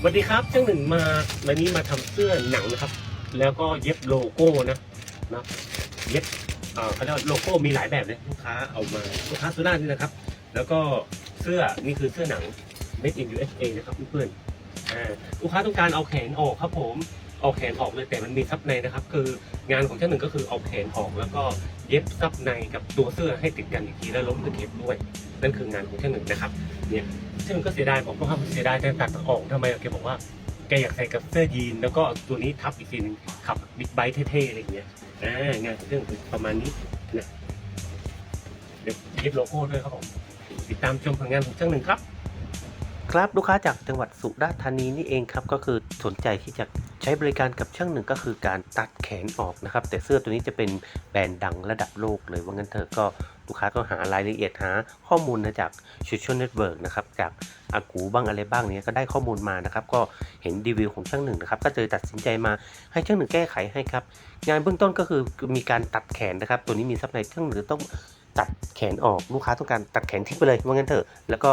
สวัสดีครับช่างหนึ่งมาวันนี้มาทำเสื้อหนังนะครับ แล้วก็เย็บโลโก้นะนะเย็บเอ่อเขาเรียกโลโก้มีหลายแบบเลยลูกค้าเอามาลูกค้าสุราษฎร์นี่นะครับ แล้วก็เสื้อนี่คือเสื้อหนัง made in USA นะครับเพื่อนๆอ่าลูกค้าต้องการเอาแขนออกครับผมเอาแขนออกเลยแต่มันมีซับในนะครับ คืองานของช่างหนึ่งก็คือเอาแขนออกแล้วก็เย็บซับในกับตัวเสื้อให้ติดกันอีกทีแล้วล้มตะเข็บด้วย นั่นคืองานของช่างหนึ่งนะครับเนี่ยช่างหนึ่งก็เสียดายผมก็ว่าเสียดายแต่ตัดออกทำไมแกบอกว่าแกอยากใส่กับเสื้อยีนแล้วก็ตัวนี้ทับอีกทีหนึงขับบิ๊กไบค์เท่ๆอะไรอย่างเงี้ยอ่างานของช่างหนึ่งประมาณนี้นะเดี๋ยวย็บโลโก้ด้วยครับผมติดตามชมผลงานของช่างหนึ่งครับครับลูกค้าจากจังหวัดสุราษฎร์ธานีนี่เองครับก็คือสนใจที่จะใช้บริการกับช่างหนึ่งก็คือการตัดแขนออกนะครับ แต่เสื้อตัวนี้จะเป็นแบรนด์ดังระดับโลกเลยว่างั้นเถอะก็ ลูกค้าก็หารายละเอียดหาข้อมูลนะจาก Social Network นะครับจากอากูบ้างอะไรบ้างเนี้ยก็ได้ข้อมูลมานะครับ ก็เห็นรีวิวของช่างหนึ่งนะครับ ก็เลยตัดสินใจมาให้ช่างหนึ่งแก้ไขให้ครับ งานเบื้องต้นก็คือมีการตัดแขนนะครับ ตัวนี้มีซับในช่างหนึ่งต้องตัดแขนออกลูกค้าต้องการตัดแขนทิ้งไปเลยว่างั้นเถอะแล้วก็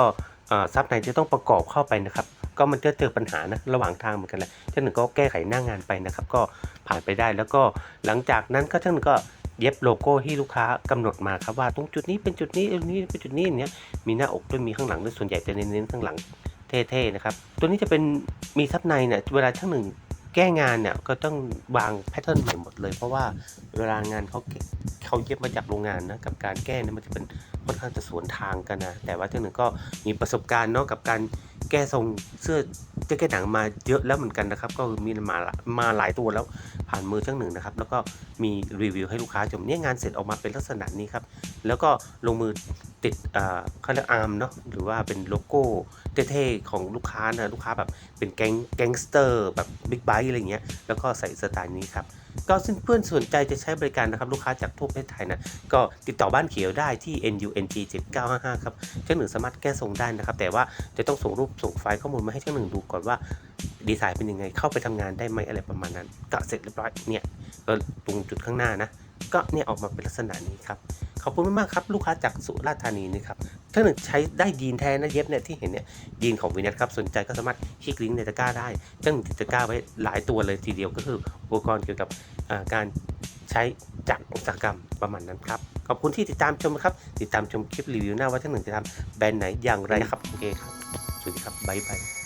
ซับในจะต้องประกอบเข้าไปนะครับก็มันจะเจอปัญหานะระหว่างทางเหมือนกันแหละท่านหนึ่งก็แก้ไขหน้างงานไปนะครับ ก็ผ่านไปได้แล้วก็หลังจากนั้นก็ท่านหนึ่งก็ เย็บโลโก้ที่ลูกค้ากำหนดมาครับว่าตรงจุดนี้เป็นจุดนี้ตรงนี้เป็นจุดนี้อย่างเนี้ยมีหน้าอกด้วยมีข้างหลังด้วยส่วนใหญ่จะเน้นๆข้างหลังเท่ๆนะครับตัวนี้จะเป็นมีซับในเนี่ยเวลาช่างหนึ่งแก้งานเนี่ยก็ต้องวางแพทเทิร์นใหม่หมดเลย เพราะว่าเวลางานเขาเก็บเขาเย็บมาจากโรงงานนะกับการแก้เนี่ยมันจะเป็นค่อนข้างจะสวนทางกันนะแต่ว่าช่างหนึ่งก็มีประสบการณ์เนาะกับการ แก้ทรงเสื้อแจ็คเก็ตหนังมาเยอะแล้วเหมือนกันนะครับ ก็มีมามาหลายตัวแล้วผ่านมือช่างหนึ่งนะครับ แล้วก็มีรีวิวให้ลูกค้าชมเนี่ยงานเสร็จออกมาเป็นลักษณะนี้ครับ แล้วก็ลงมือ ติดเขาเรียกอาร์มเนาะหรือว่าเป็นโลโก้เท่ๆของลูกค้านะลูกค้าแบบเป็นแก๊งแก๊งสเตอร์แบบบิ๊กไบค์อะไรเงี้ยแล้วก็ใส่สไตล์นี้ครับก็ซึ่งเพื่อนสนใจจะใช้บริการนะครับ ลูกค้าจากทั่วประเทศไทยนะ ก็ติดต่อบ้านเขียวได้ที่ NUNG 7955ครับช่างหนึ่งสามารถแก้ทรงได้นะครับ แต่ว่าจะต้องส่งรูปส่งไฟล์ข้อมูลมาให้ช่างหนึ่งดูก่อนว่า ดีไซน์เป็นยังไงเข้าไปทำงานได้ไหมอะไรประมาณนั้น ก็เสร็จเรียบร้อยเนี่ยก็ตรงจุดข้างหน้านะ ก็เนี่ยออกมาเป็นลักษณะนี้ครับ ขอบคุณมากครับ ลูกค้าจากสุราษฎร์ธานีนี่ครับถ้าหนึ่งใช้ได้ยีนแท้นะเย็บเนี่ยที่เห็นเนี่ยยีนของวินัทครับสนใจก็สามารถคลิกลิงก์ในตะกร้าได้ช่างหนึ่งตะกร้าไว้หลายตัวเลยทีเดียวก็คืออุปกรณ์เกี่ยวกับการใช้จากอุตสาหกรรมประมาณนั้นครับ ขอบคุณที่ติดตามชมครับ ติดตามชมคลิปรีวิวหน้าว่าช่างหนึ่งจะทำแบรนด์ไหนอย่างไรนะครับ โอเคครับ สวัสดีครับ บ๊ายบาย